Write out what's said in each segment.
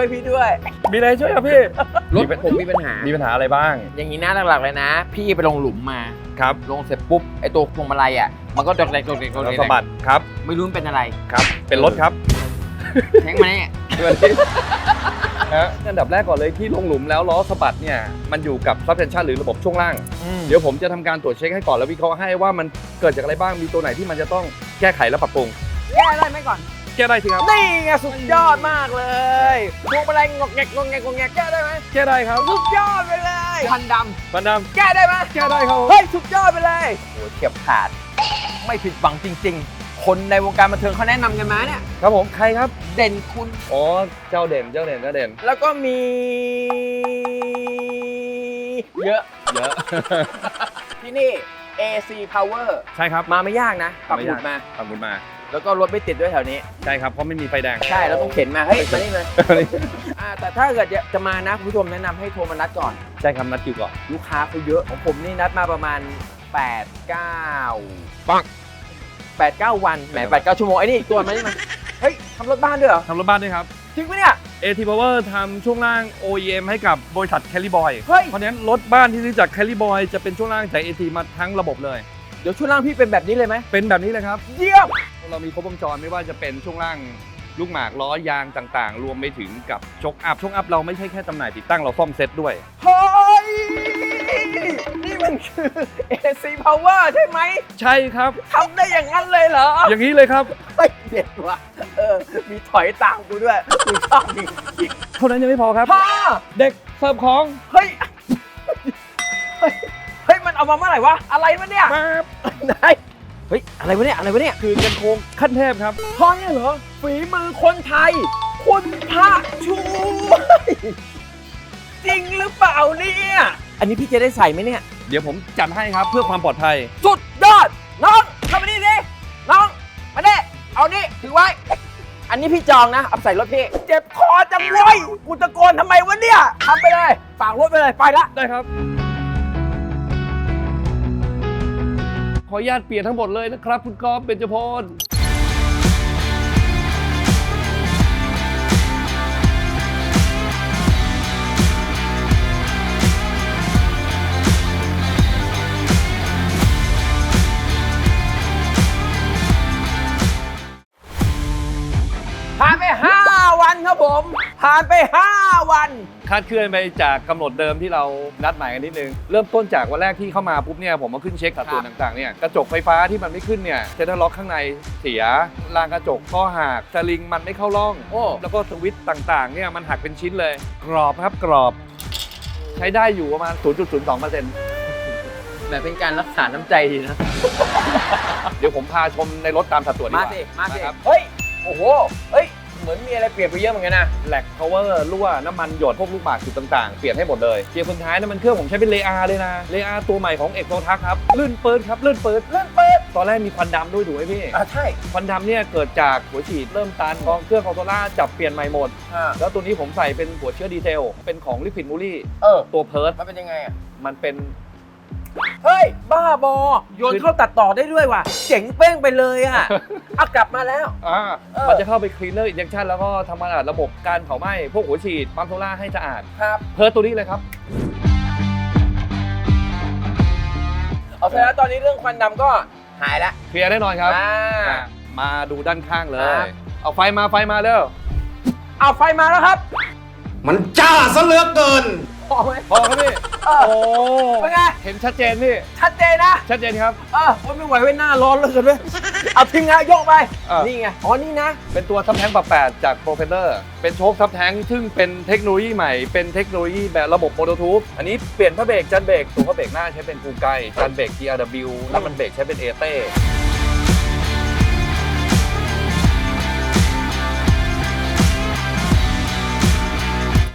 วยพี่ด้วย มีอะไรช่วยครับพี่ รถผมมีปัญหา มีปัญหาอะไรบ้าง อย่างนี้นะหลักๆเลยนะ พี่ไปลงหลุมมา ครับ ลงเสร็จปุ๊บไอตัวพวงมาลัยอะ มันก็ดกเล็กดกเล็กดกแล้วเล็กสะบัดครับ ไม่รู้มันเป็นอะไรครับ เป็นรถครับแทงมาเนี่ยสวัสดีฮะอันดับแรกก่อนเลยที่ลงหลุมแล้วล้อสะบัดเนี่ยมันอยู่กับ suspension หรือระบบช่วงล่าง เดี๋ยวผมจะทำการตรวจเช็คให้ก่อนแล้ววิเคราะห์ให้ว่ามันเกิดจากอะไรบ้างมีตัวไหนที่มันจะต้องแก้ไขและปรับปรุงแก้ได้ไหมก่อน แก้ได้สิครับนี่ไงสุดยอดมากเลยพวงมาลัยงอกแงกงอกแงกงอกแงกแก้ได้ไหมแก้ได้ครับสุดยอดไปเลยพันดบันดำแก้ได้ไหมำแก้ได้ครับเฮ้ยสุดยอดไปเลยโอ้เฉียบขาด ไม่ผิดหวังจริง ๆ คนในวงการบันเทิงเขาแนะนำกันมาเนี่ย ครับผมใครครับเด่นคุณ อ๋อเจ้าเด่นเจ้าเด่นเจ้าเด่นแล้วก็มี เยอะ เยอะ ที่นี่ AC Power ใช่ครับ มาไม่ยากนะปักหมุดมา ขอบคุณมา แล้วก็รถไม่ติดด้วยแถวนี้ ใช่ครับเพราะไม่มีไฟแดง ใช่เราต้องเข็นมาเฮ้ยมานี่เลยอ่าแต่ถ้าเกิดจะมานะคุณผู้ชมแนะนำให้โทรมานัดก่อน ใช่ครับนัดคิวก่อนลูกค้าเขาเยอะของผมนี่นัดมาประมาณ 8 9 ปัง8 9 วันแหม8 9ชั่วโมงไอ้นี่อีกตัวมานี่มาเฮ้ยทำรถบ้านด้วยเหรอทำรถบ้านด้วยครับจริงปะเนี่ย AT Power ทำช่วงล่าง OEM ให้กับบริษัท c a l i b o y เฮ้ย เพราะฉะนั้นรถบ้านที่ซื้อจาก c a l i b o y จะเป็นช่วงล่างจาก AT มาทั้งระบบเลย เดี๋ยวช่วงล่างพี่เป็นแบบนี้เลยไหมเป็นแบบนี้เลยครับ เยี่ยม เรามีครบวงจรไม่ว่าจะเป็นช่วงล่างลูกหมากล้อยางต่างๆ รวมไปถึงกับชกอัพชกอัพเราไม่ใช่แค่จำหน่ายติดตั้งเราซ่อมเซ็ตด้วยเฮ้ยนี่มันคือ AC Power ใช่ไหมใช่ครับ ทำได้อย่างนั้นเลยเหรออย่างนี้เลยครับ เฮ้ยเด็ดว่ะเออ มีถอยตามกูด้วยกูชอบจริงเท่านั้นยังไม่พอครับ ๆพ่อเด็กเสิร์ฟของเฮ้ยเฮ้ย เฮ้ย มันเอามาเมื่อไหร่วะ อะไรวะเนี่ยมาไหน เฮ้ย อะไรวะเนี่ย อะไรวะเนี่ย คือกันโครงขั้นเทพครับพ่อเนี่ยเหรอ ฝีมือคนไทย คุณพระช่วยจริงหรือเปล่าเนี่ย อันนี้พี่จะได้ใส่ไหมเนี่ย เดี๋ยวผมจัดให้ครับเพื่อความปลอดภัย สุดยอด น้องเข้ามานี่สิน้อง มาเด้เอานี่ถือไว้ อันนี้พี่จองนะ เอาใส่รถพี่ เจ็บคอจังเลยกูตะโกนทำไมวะเนี่ยทำไปเลย ฝากรถไปเลย ไปละ ได้ครับ ขออนุญาตเปลี่ยนทั้งหมดเลยนะครับ คุณกอล์ฟเบญจพลผ่านไป 5 วันครับผม ผ่านไป 5 วัน คาดเคลื่อนไปจากกำหนดเดิมที่เรานัดหมายกันนิดนึง เริ่มต้นจากวันแรกที่เข้ามาปุ๊บเนี่ยผมมาขึ้นเช็คสัดส่วนครับต่างๆเนี่ยกระจกไฟฟ้าที่มันไม่ขึ้นเนี่ยเซนเตอร์ล็อกข้างในเสียรางกระจกก็หักสลิงมันไม่เข้าร่อง โอ้ แล้วก็สวิตช์ต่างๆเนี่ยมันหักเป็นชิ้นเลย กรอบครับกรอบ ใช้ได้อยู่ประมาณ 0.02%แบบเป็นการรักษาน้ำใจดีนะ เดี๋ยวผมพาชมในรถตามสัดส่วนดีมากว่าสิ มาสิครับ เฮ้ย โอ้โห เฮ้ย เหมือนมีอะไรเปลี่ยนไปเยอะเหมือนกันนะแหลก power รั่วน้ำมันหยดพวกลูกบาศก์จุดต่างๆ เปลี่ยนให้หมดเลยเกียร์คนท้ายน้ำมันเครื่องผมใช้เป็นเลอาเลยนะเลอาตัวใหม่ของเอกโซทักครับลื่นปืนครับลื่นปืนเลื่อนเปิดตอนแรกมีควันดำด้วยถูกไหมพี่อ่าใช่ควันดำเนี่ยเกิดจากหัวฉีดเริ่มตันกองเครื่องคอนโซล่าจับเปลี่ยนใหม่หมด อ่าแล้วตัวนี้ผมใส่เป็นหัวเชื้อดีเทลเป็นของลิฟิดมูลี่เออตัวเพิร์ดมันเป็นยังไงอะมันเป็น เฮ้ย บ้าบอ โยนเข้าตัดต่อได้ด้วยว่ะ เจ๋งเป้งไปเลยอะเอากลับมาแล้ว อ่าเออ มันจะเข้าไปคลีนเนอร์อินเจคชันแล้วก็ทำความสะอาดระบบการเผาไหม้พวกหัวฉีดปั๊มโซล่าให้สะอาด ครับ เพิร์ดตัวนี้เลยครับ เอาเสร็จแล้วตอนนี้เรื่องควันดำก็หายแล้วเคลียร์แน่นอนครับอ่า อะมาดูด้านข้างเลครัย บ เอาไฟมาไฟมาเร็ว เอาไฟมาแล้วครับ มันจ้าซะเหลือเกิน พอไหม พอครับพี่ เออโอ้เป็นไง เห็นชัดเจนพี่ ชัดเจนนะ ชัดเจนครับ เออโอ้ยไม่ไหวเว้ยหน้าร้อนเลยกันเลยเอาทิ้งนะโยกไป เออ นี่ไง อ๋อ นี่นะ เป็นตัวซับแท้งปรับแปดจากโปรเฟนเดอร์เป็นโชคซับแท้งซึ่งเป็นเทคโนโลยีใหม่ เป็นเทคโนโลยีแบบระบบโมโนทูบอันนี้เปลี่ยนพระเบรกจันเบรกตัวพระเบรกหน้าใช้เป็นกูไกจันเบรก TRW แล้วมันเบรกใช้เป็นเอเต้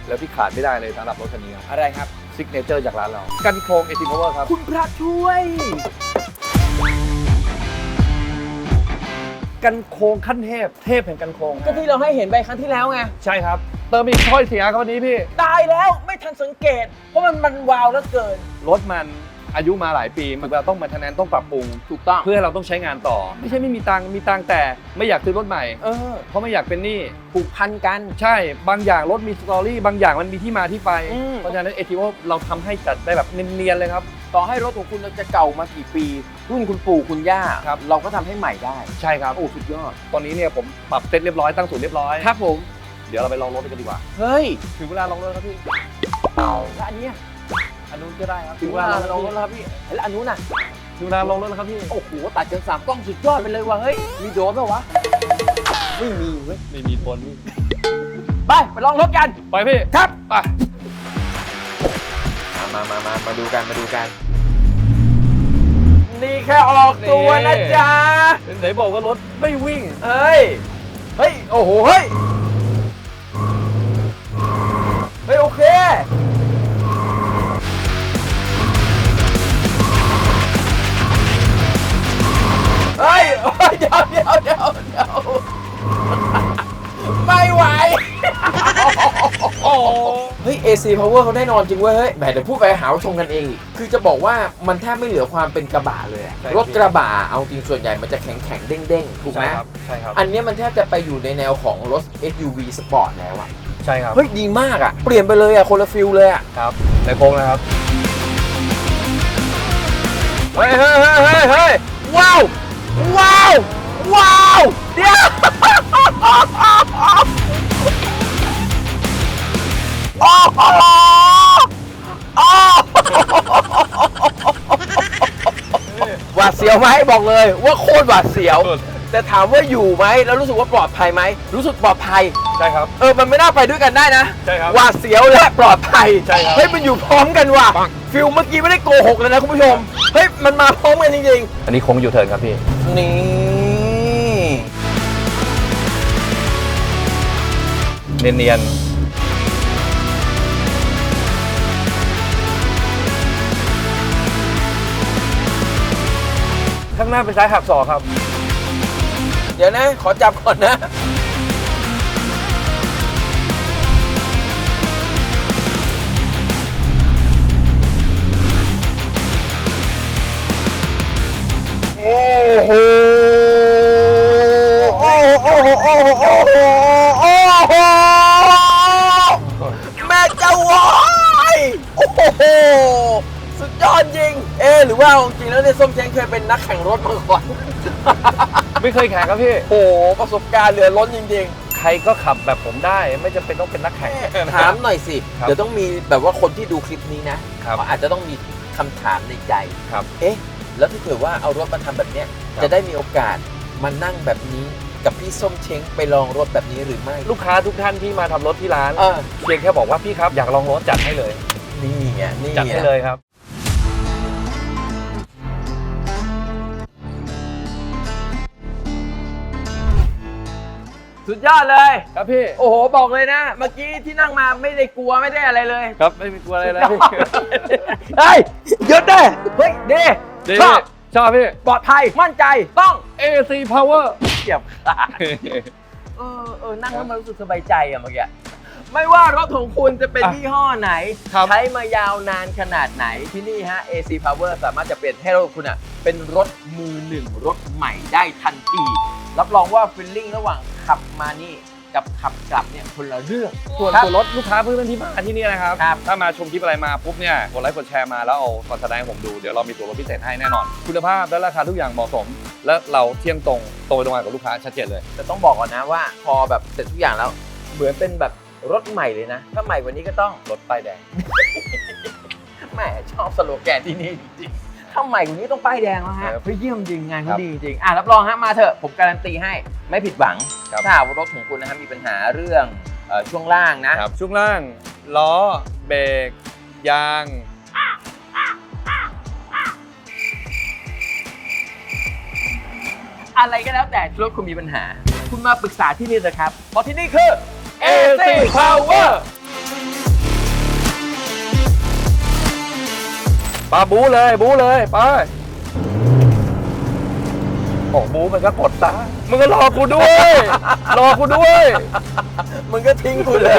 แล้วที่ขาดไม่ได้เลยสำหรับรถคันนี้อะไรครับซิกเนเจอร์จากร้านเรา กันโครงเอทิพาวเวอร์ครับคุณพระช่วย กันโครงขั้นเทพ เทพแห่งกันโครงก็ที่เราให้เห็นไปครั้งที่แล้วไง ใช่ครับ เติมอีกถ้อยเสียครับวันนี้พี่ ตายแล้วไม่ทันสังเกต เพราะมันมันวาวแล้วเกิน รถมัน อายุมาหลายปี มันก็ต้องมาทนแนนต้องปรับปรุง ถูกต้อง เพื่อให้เราต้องใช้งานต่อ ไม่ใช่ไม่มีตังค์มีตังค์แต่ไม่อยากซื้อรถใหม่ เออเพราะไม่อยากเป็นหนี้ผูกพันกัน ใช่บางอย่างรถมีสตอรี่บางอย่างมันมีที่มาที่ไป อืม เพราะฉะนั้นเอทีโอเราทำให้จัดได้แบบเนียนๆเลยครับ ต่อให้รถของคุณจะเก่ามากี่ปี รุ่นคุณปู่คุณย่าครับ เราก็ทำให้ใหม่ได้ใช่ครับโอ้สุดยอดตอนนี้เนี่ยผมปรับเซ็ตเรียบร้อยตั้งศูนย์เรียบร้อยครับผม เดี๋ยวเราไปลองรถกันดีกว่าเฮ้ยถึงเวลาลองรถครับพี่แล้วอันเนี้ย อันนู้นก็ได้ครับถึงเวลาลองรถแล้วครับพี่แล้วอันนู้นน่ะถึงเวลาลองรถแล้วครับพี่ โอ้โห ตัดกันสามกล้องสุดยอดไปเลยว่ะ เฮ้ย มีโดรนเปล่าวะ ไม่มีเว้ย ไม่มีทนพี่ไป ไปลองรถกัน ไปพี่ ครับ ไป มามามามาดูกัน มาดูกัน นี่แค่ออกตัวนะจ๊ะไหนบอกว่ารถไม่วิ่ง เฮ้ย เฮ้ย โอ้โห เฮ้ย เฮ้ย โอเค เฮ้ยเฮ้ยเดี๋ยวเดี๋ยวเดี๋ยวเดี๋ยวไม่ไหวโอ้เฮ้ย AC Power เขาแน่นอนจริงเว้ยเฮ้ยแหมเดี๋ยวพูดไปหาว่าชมกันเองอีกคือจะบอกว่ามันแทบไม่เหลือความเป็นกระบะเลยอะรถกระบะเอาจริงส่วนใหญ่มันจะแข็งแข็งๆเด้งเด้งๆถูกไหมใช่ครับ ใช่ครับ อันเนี้ยมันแทบจะไปอยู่ในแนวของรถ SUV Sport แล้วอะใช่ครับ เฮ้ย ดีมากอะเปลี่ยนไปเลยอะคนละฟิลเลยอะครับ ในโค้งนะครับ เฮ้ยเฮ้ยเฮ้ยเฮ้ยเฮ้ยว้าว ว้าว ว้าว เดี๋ยว โอ้โหโอ้หวาดเสียวไหมบอกเลยว่าโคตรหวาดเสียว แต่ถามว่าอยู่ไหมแล้วรู้สึกว่าปลอดภัยไหมรู้สึกปลอดภัย ใช่ครับ เออมันไม่น่าไปด้วยกันได้นะใช่ครับ หวาดเสียวและปลอดภัยใช่ครับ เฮ้ยมันอยู่พร้อมกันว่ะ ฟิลเมื่อกี้ไม่ได้โกหกเลยนะคุณผู้ชม เฮ้ย มันมาพร้อมกันจริงอันนี้โค้งยูเทิร์นครับพี่ ๆ นี่ เนียนๆข้างหน้าเป็นซ้ายหักศอกครับ เดี๋ยวนะ ขอจับก่อนนะ สุดยอดจริง เอ๊ะหรือว่าเอาจริงแล้วเนี่ยส้มเช้งเคยเป็นนักแข่งรถมาก่อน ไม่เคยแข่งครับพี่ โอ้โหประสบการณ์เหลือล้นจริงใครก็ขับแบบผมได้ ไม่จำเป็นต้องเป็นนักแข่ง ๆ ถามหน่อยสิ ครับเดี๋ยวต้องมีแบบว่าคนที่ดูคลิปนี้นะครับ เขาอาจจะต้องมีคำถามในใจ ครับ เอ๊ะ แล้วถ้าเกิดว่าเอารถมาทำแบบเนี้ย ครับ จะได้มีโอกาสมานั่งแบบนี้ กับพี่ส้มเช้งไปลองรถแบบนี้หรือไม่ลูกค้าทุกท่านที่มาทำรถที่ร้านเออเพียงแค่บอกว่าพี่ครับอยากลองรถจัดให้เลย นี่ไงนี่จัดไง ให้เลยครับ สุดยอดเลย ครับพี่ โอ้โห บอกเลยนะ เมื่อกี้ที่นั่งมาไม่ได้กลัวไม่ได้อะไรเลย ครับไม่มีตัวอะไรแล้วเฮ้ยหยุดได้เฮ้ยดีดีชอบชอบพี่ ปลอดภัยมั่นใจต้อง AC Power เฉียบขาดเออเออนั่งแล้วมันรู้สึกสบายใจอะเมื่อกี้ไม่ว่ารถของคุณจะเป็นอะยี่ห้อไหนครับใช้มายาวนานขนาดไหนที่นี่ฮะ AC Power สามารถจะเปลี่ยนให้รถคุณอะเป็นรถมือหนึ่งรถใหม่ได้ทันทีรับรองว่าฟิลลิ่งระหว่าง ขับมานี่กับขับกลับเนี่ยคนละเรื่อง ส่วนครับ ส่วนรถลูกค้าเพื่อนๆที่มาที่นี่นะครับ ครับ ถ้ามาชมคลิปอะไรมาปุ๊บเนี่ยกดไลค์กดแชร์มาแล้วเอาคอนแสดงให้ผมดูเดี๋ยวเรามีตัวรถพิเศษให้แน่นอน คุณภาพและราคาทุกอย่างเหมาะสม และเราเที่ยงตรงตรงไปตรงมากับลูกค้าชัดเจนเลย แต่ต้องบอกก่อนนะว่าพอแบบเสร็จทุกอย่างแล้วเหมือนเป็นแบบรถใหม่เลยนะ ถ้าใหม่กว่านี้ก็ต้องรถป้ายแดง แหมชอบสโลแกนที่นี่จริงๆ ถ้าใหม่กว่านี้ต้องป้ายแดงแล้วฮะครับเฮ้ยเยี่ยมจริงงานครัเขาบดีจริงอะรับรองฮะมาเถอะผมการันตีให้ไม่ผิดหวังครับถ้าหากว่ารถของคุณนะครับมีปัญหาเรื่องเอ่อช่วงล่างนะ ครับ ช่วงล่าง ล้อ เบรก ยาง อะไรก็แล้วแต่ที่รถคุณมีปัญหา คุณมาปรึกษาที่นี่เลยครับ เพราะที่นี่คือ AC Power ปาบูเลยบูเลยไปโอ้บูมันก็กดตามึงก็รอกูด้วย รอกูด้วย มึงก็ทิ้งกูเลย